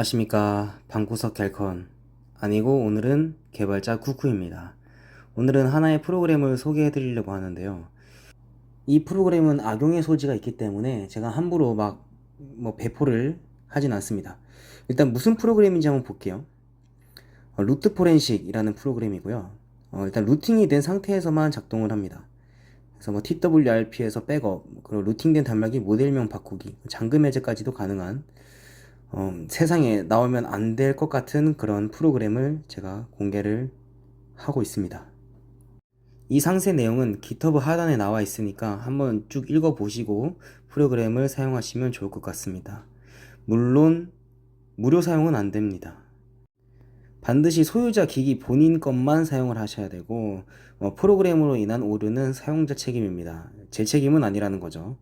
안녕하십니까. 방구석 갤컨. 아니고 오늘은 개발자 쿠쿠입니다. 오늘은 하나의 프로그램을 소개해 드리려고 하는데요. 이 프로그램은 악용의 소지가 있기 때문에 제가 함부로 막 뭐 배포를 하진 않습니다. 일단 무슨 프로그램인지 한번 볼게요. 어, 루트 포렌식이라는 프로그램이고요. 어, 일단 루팅이 된 상태에서만 작동을 합니다. 그래서 뭐 TWRP에서 백업 그리고 루팅된 단말기 모델명 바꾸기 잠금 해제까지도 가능한 어, 세상에 나오면 안 될 것 같은 그런 프로그램을 제가 공개를 하고 있습니다. 이 상세 내용은 GitHub 하단에 나와 있으니까 한번 쭉 읽어보시고 프로그램을 사용하시면 좋을 것 같습니다. 물론 무료 사용은 안 됩니다. 반드시 소유자 기기 본인 것만 사용을 하셔야 되고 어, 프로그램으로 인한 오류는 사용자 책임입니다. 제 책임은 아니라는 거죠.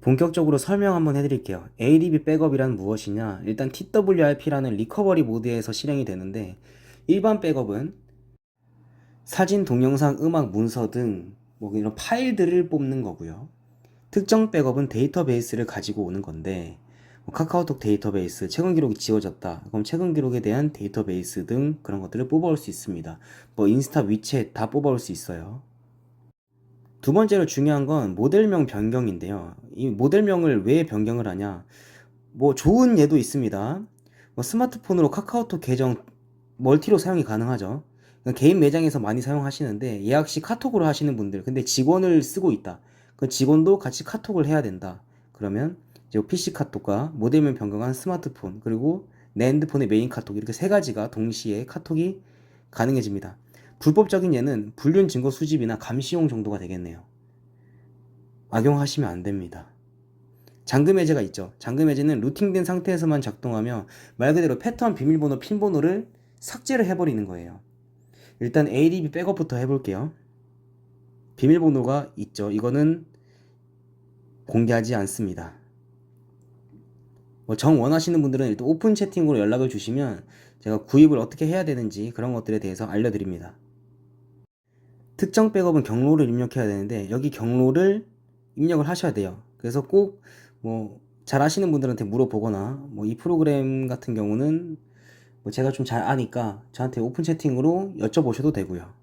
본격적으로 설명 한번 해드릴게요. ADB 백업이란 무엇이냐? 일단 TWRP라는 리커버리 모드에서 실행이 되는데 일반 백업은 사진, 동영상, 음악, 문서 등 뭐 이런 파일들을 뽑는 거고요. 특정 백업은 데이터베이스를 가지고 오는 건데 뭐 카카오톡 데이터베이스, 최근 기록이 지워졌다. 그럼 최근 기록에 대한 데이터베이스 등 그런 것들을 뽑아올 수 있습니다. 뭐 인스타, 위챗 다 뽑아올 수 있어요. 두 번째로 중요한 건 모델명 변경인데요. 이 모델명을 왜 변경을 하냐? 뭐 좋은 예도 있습니다. 뭐 스마트폰으로 카카오톡 계정 멀티로 사용이 가능하죠. 그러니까 개인 매장에서 많이 사용하시는데 예약 시 카톡으로 하시는 분들, 근데 직원을 쓰고 있다. 그 직원도 같이 카톡을 해야 된다. 그러면 이제 PC 카톡과 모델명 변경한 스마트폰 그리고 내 핸드폰의 메인 카톡 이렇게 세 가지가 동시에 카톡이 가능해집니다. 불법적인 예는 불륜 증거 수집이나 감시용 정도가 되겠네요. 악용하시면 안 됩니다. 잠금 해제가 있죠. 잠금 해제는 루팅된 상태에서만 작동하며 말 그대로 패턴, 비밀번호, 핀번호를 삭제를 해버리는 거예요. 일단 ADB 백업부터 해볼게요. 비밀번호가 있죠. 이거는 공개하지 않습니다. 뭐 정 원하시는 분들은 일단 오픈 채팅으로 연락을 주시면 제가 구입을 어떻게 해야 되는지 그런 것들에 대해서 알려드립니다. 특정 백업은 경로를 입력해야 되는데 여기 경로를 입력을 하셔야 돼요. 그래서 꼭 뭐 잘 아시는 분들한테 물어보거나 뭐 이 프로그램 같은 경우는 뭐 제가 좀 잘 아니까 저한테 오픈 채팅으로 여쭤보셔도 되고요.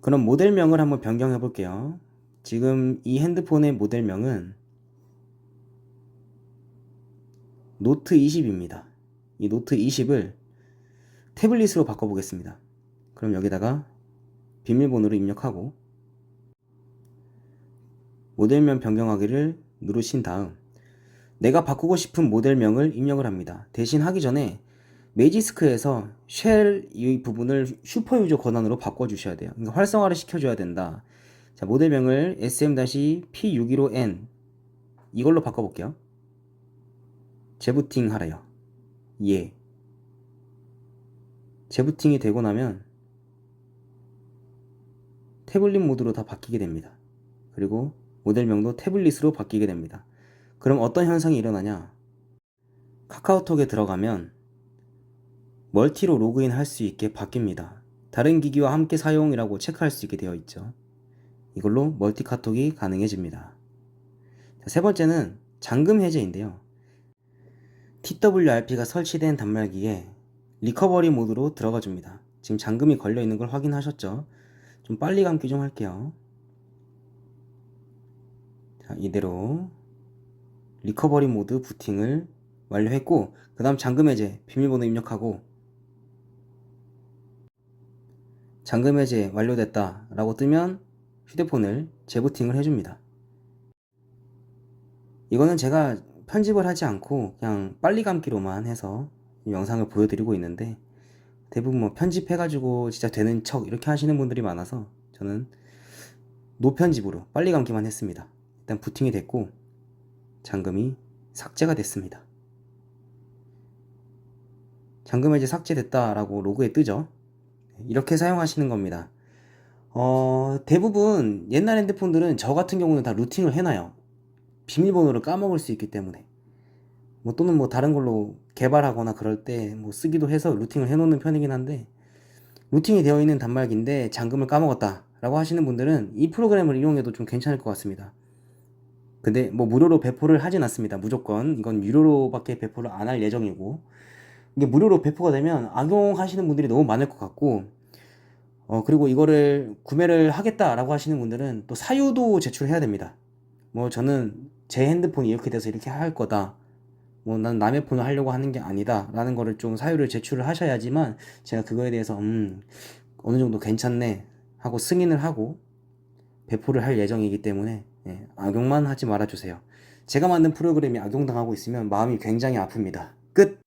그럼 모델명을 한번 변경해 볼게요. 지금 이 핸드폰의 모델명은 노트 20입니다. 이 노트 20을 태블릿으로 바꿔보겠습니다. 그럼 여기다가 비밀번호를 입력하고 모델명 변경하기를 누르신 다음 내가 바꾸고 싶은 모델명을 입력을 합니다. 대신 하기 전에 매지스크에서 쉘 이 부분을 슈퍼유저 권한으로 바꿔주셔야 돼요. 그러니까 활성화를 시켜줘야 된다. 자, 모델명을 sm-p615n 이걸로 바꿔볼게요. 재부팅 하래요. 예. 재부팅이 되고 나면 태블릿 모드로 다 바뀌게 됩니다. 그리고 모델명도 태블릿으로 바뀌게 됩니다. 그럼 어떤 현상이 일어나냐? 카카오톡에 들어가면 멀티로 로그인 할 수 있게 바뀝니다. 다른 기기와 함께 사용이라고 체크할 수 있게 되어 있죠. 이걸로 멀티 카톡이 가능해집니다. 세 번째는 잠금 해제인데요. TWRP가 설치된 단말기에 리커버리 모드로 들어가 줍니다. 지금 잠금이 걸려 있는 걸 확인하셨죠? 좀 빨리 감기 좀 할게요. 자, 이대로 리커버리 모드 부팅을 완료했고 그 다음 잠금 해제 비밀번호 입력하고 잠금 해제 완료됐다 라고 뜨면 휴대폰을 재부팅을 해줍니다. 이거는 제가 편집을 하지 않고 그냥 빨리 감기로만 해서 영상을 보여드리고 있는데 대부분 뭐 편집해가지고 진짜 되는 척 이렇게 하시는 분들이 많아서 저는 노편집으로 빨리 감기만 했습니다. 일단 부팅이 됐고 잠금이 삭제가 됐습니다. 잠금 해제 삭제됐다라고 로그에 뜨죠. 이렇게 사용하시는 겁니다. 어, 대부분 옛날 핸드폰들은 저 같은 경우는 다 루팅을 해놔요. 비밀번호를 까먹을 수 있기 때문에. 뭐 또는 뭐 다른 걸로 개발하거나 그럴 때 뭐 쓰기도 해서 루팅을 해놓는 편이긴 한데 루팅이 되어 있는 단말기인데 잠금을 까먹었다 라고 하시는 분들은 이 프로그램을 이용해도 좀 괜찮을 것 같습니다. 근데 뭐 무료로 배포를 하진 않습니다. 무조건 이건 유료로 밖에 배포를 안 할 예정이고 이게 무료로 배포가 되면 악용하시는 분들이 너무 많을 것 같고 어 그리고 이거를 구매를 하겠다라고 하시는 분들은 또 사유도 제출해야 됩니다. 뭐 저는 제 핸드폰이 이렇게 돼서 이렇게 할 거다. 뭐 난 남의 폰을 하려고 하는 게 아니다라는 거를 좀 사유를 제출을 하셔야지만 제가 그거에 대해서 음 어느 정도 괜찮네 하고 승인을 하고 배포를 할 예정이기 때문에 예, 악용만 하지 말아주세요. 제가 만든 프로그램이 악용당하고 있으면 마음이 굉장히 아픕니다. 끝!